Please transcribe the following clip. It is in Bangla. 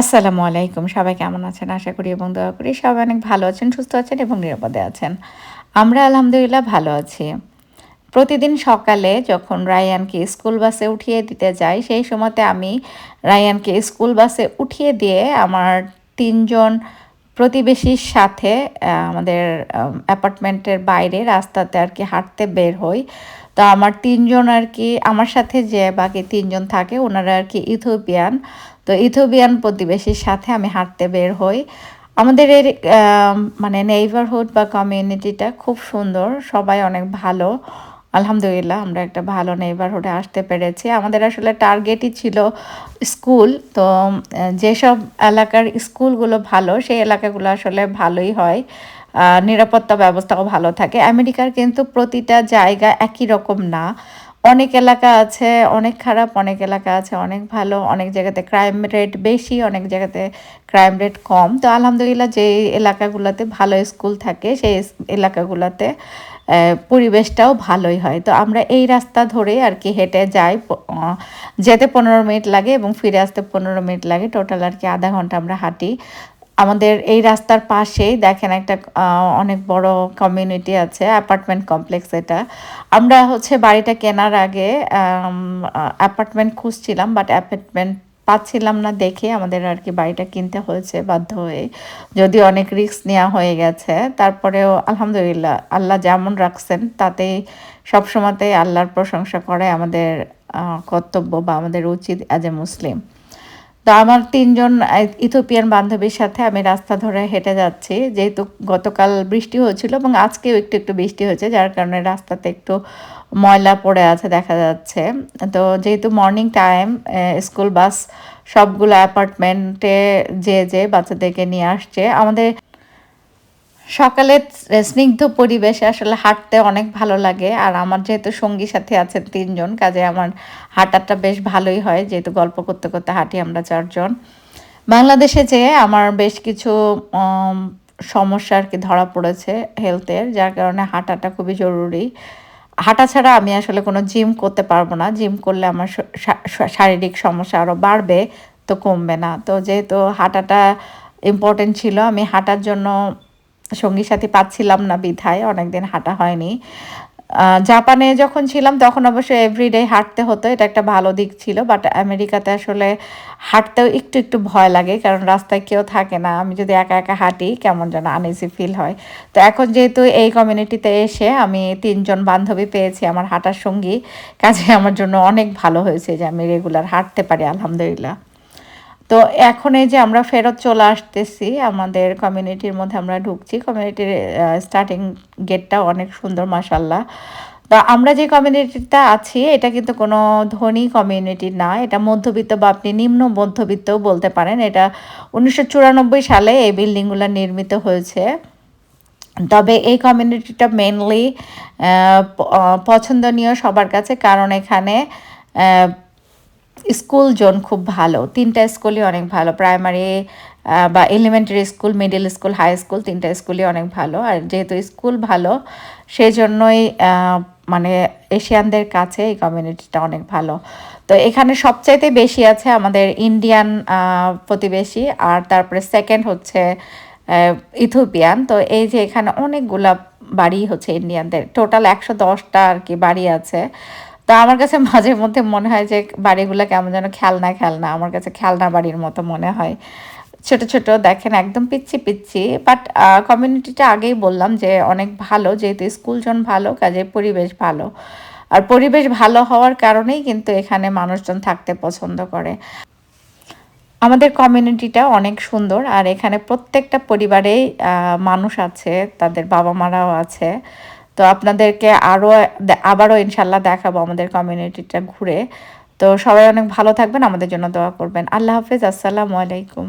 আসসালামু আলাইকুম। সবাই কেমন আছেন? আশা করি এবং দয়া করি সবাই অনেক ভালো আছেন, সুস্থ আছেন এবং নিরাপদে আছেন। আমরা আলহামদুলিল্লাহ ভালো আছি। প্রতিদিন সকালে যখন রায়ানকে স্কুল বাসে উঠিয়ে দিতে যাই, সেই সময়তে আমি রায়ানকে স্কুল বাসে উঠিয়ে দিয়ে আমার তিনজন প্রতিবেশীর সাথে আমাদের অ্যাপার্টমেন্টের বাইরে রাস্তাতে আর কি হাঁটতে বের হই। তো আমার তিনজন আর কি, আমার সাথে যে বাকি তিনজন থাকে ওনারা আর কি ইথোপিয়ান। তো ইথোপিয়ান প্রতিবেশীর সাথে আমি হাঁটতে বের হই। আমাদের এর মানে নেইবারহুড বা কমিউনিটিটা খুব সুন্দর, সবাই অনেক ভালো। আলহামদুলিল্লাহ, আমরা একটা ভালো নেইবারহুডে আসতে পেরেছি। আমাদের আসলে টার্গেটই ছিল স্কুল তো যেসব এলাকার স্কুলগুলো ভালো, সেই এলাকাগুলো আসলে ভালোই হয়। নিরাপত্তা ব্যবস্থাও ভালো থাকে। আমেরিকার কিন্তু প্রতিটা জায়গা একই রকম না। অনেক এলাকা আছে, অনেক খারাপ, অনেক এলাকা আছে, অনেক ভালো, অনেক জায়গাতে ক্রাইম রেট বেশি, অনেক জায়গাতে ক্রাইম রেট কম। তো আলহামদুলিল্লাহ যে এলাকাগুলোতে ভালো স্কুল থাকে, সেই এলাকাগুলোতে পরিবেশটাও ভালোই হয়। তো আমরা এই রাস্তা ধরে আর কি হেঁটে যাই যেতে পনেরো মিনিট লাগে এবং ফিরে আসতে পনেরো মিনিট লাগে। টোটাল আর কি আধা ঘণ্টা আমরা হাঁটি। আমাদের এই রাস্তার পাশেই দেখেন একটা অনেক বড় কমিউনিটি আছে অ্যাপার্টমেন্ট কমপ্লেক্স এটা। আমরা হচ্ছে বাড়িটা কেনার আগে অ্যাপার্টমেন্ট খুঁজছিলাম বাট অ্যাপার্টমেন্ট পাচ্ছিলাম না দেখে আমাদের আর কি বাড়িটা কিনতে হয়েছে, বাধ্য হয়ে। যদি অনেক রিস্ক নেওয়া হয়ে গেছে। তারপরেও আলহামদুলিল্লাহ আল্লাহ যেমন রাখছেন, তাতেই সবসময়তেই আল্লাহর প্রশংসা করে আমাদের কর্তব্য বা আমাদের উচিত অ্যাজ এ মুসলিম তো আমার তিনজন ইথোপিয়ান বান্ধবীর সাথে আমি রাস্তা ধরে হেঁটে যাচ্ছি। যেহেতু গতকাল বৃষ্টি হয়েছিল এবং আজকেও একটু একটু বৃষ্টি হয়েছে, যার কারণে রাস্তাতে একটু ময়লা পড়ে আছে দেখা যাচ্ছে। তো যেহেতু মর্নিং টাইম স্কুল বাস সবগুলো অ্যাপার্টমেন্টে যে যে বাচ্চাদেরকে নিয়ে আসছে, আমাদের সকালের স্নিগ্ধ পরিবেশে আসলে হাঁটতে অনেক ভালো লাগে, আর আমার যেহেতু সঙ্গী সাথে আছেন তিনজন, কাজে আমার হাঁটাটা বেশ ভালোই হয়, যেহেতু গল্প করতে করতে হাঁটি আমরা চারজন। বাংলাদেশে যেয়ে আমার বেশ কিছু সমস্যা আর কি ধরা পড়েছে হেলথের যার কারণে হাঁটাটা খুবই জরুরি। হাঁটা ছাড়া আমি আসলে কোনো জিম করতে পারব না। জিম করলে আমার শারীরিক সমস্যা আরও বাড়বে, তো কমবে না। তো যেহেতু হাঁটাটা ইম্পর্টেন্ট ছিল, আমি হাঁটার জন্য সঙ্গী সাথী পাচ্ছিলাম না বিধায়, অনেকদিন হাঁটা হয়নি। জাপানে যখন ছিলাম তখন অবশ্য এভরিডে হাঁটতে হতো, এটা একটা ভালো দিক ছিল বাট আমেরিকাতে আসলে হাঁটতেও একটু একটু ভয় লাগে, কারণ রাস্তায় কেউ থাকে না, আমি যদি একা একা হাঁটি কেমন যেন আনইজি ফিল হয়। তো এখন যেহেতু এই কমিউনিটিতে এসে আমি তিনজন বান্ধবী পেয়েছি, আমার হাঁটার সঙ্গী, কাজে আমার জন্য অনেক ভালো হয়েছে যে আমি রেগুলার হাঁটতে পারি, আলহামদুলিল্লাহ। তো এখন এই যে আমরা ফেরত চলে আসতেছি, আমাদের কমিউনিটির মধ্যে আমরা ঢুকছি। কমিউনিটির স্টার্টিং গেটটা অনেক সুন্দর মাসাল্লাহ তো আমরা যে কমিউনিটিটা আছি, এটা কিন্তু কোনো ধনী কমিউনিটি না। এটা মধ্যবিত্ত বা আপনি নিম্ন মধ্যবিত্তও বলতে পারেন। এটা উনিশশো চুরানব্বই সালে এই বিল্ডিংগুলো নির্মিত হয়েছে। তবে এই কমিউনিটিটা মেনলি পছন্দনীয় সবার কাছে। কারণ এখানে স্কুল জোন খুব ভালো। তিনটা স্কুলই অনেক ভালো। প্রাইমারি বা elementary school middle school high school তিনটা স্কুলই অনেক ভালো। আর যেহেতু স্কুল ভালো সেই জন্যই মানে এশিয়ানদের কাছে এই কমিউনিটিটা অনেক ভালো। তো এখানে সবচাইতে বেশি আছে আমাদের ইন্ডিয়ান প্রতিবেশী। আর তারপরে সেকেন্ড হচ্ছে ইথোপিয়ান তো এই যে এখানে অনেকগুলা বাড়ি হচ্ছে ইন্ডিয়ানদের টোটাল একশো দশটা আর কি বাড়ি আছে। তো আমার কাছে মাঝে মধ্যে মনে হয় যে বাড়িগুলো কেমন যেন খেলনা খেলনা, আমার কাছে খেলনা বাড়ির মতো মনে হয়। ছোট ছোট দেখেন একদম পিচ্ছি পিচ্ছি বাট কমিউনিটিটা আগেই বললাম যে অনেক ভালো, যেহেতু স্কুলজন ভালো, কাজে পরিবেশ ভালো। আর পরিবেশ ভালো হওয়ার কারণেই কিন্তু এখানে মানুষজন থাকতে পছন্দ করে। আমাদের কমিউনিটিটা অনেক সুন্দর, আর এখানে প্রত্যেকটা পরিবারেই মানুষ আছে, তাদের বাবা মারাও আছে। তো আপনাদেরকে আরও আবারও ইনশাল্লাহ দেখাবো আমাদের কমিউনিটিটা ঘুরে। তো সবাই অনেক ভালো থাকবেন, আমাদের জন্য দোয়া করবেন। আল্লাহ হাফিজ, আসসালামু আলাইকুম।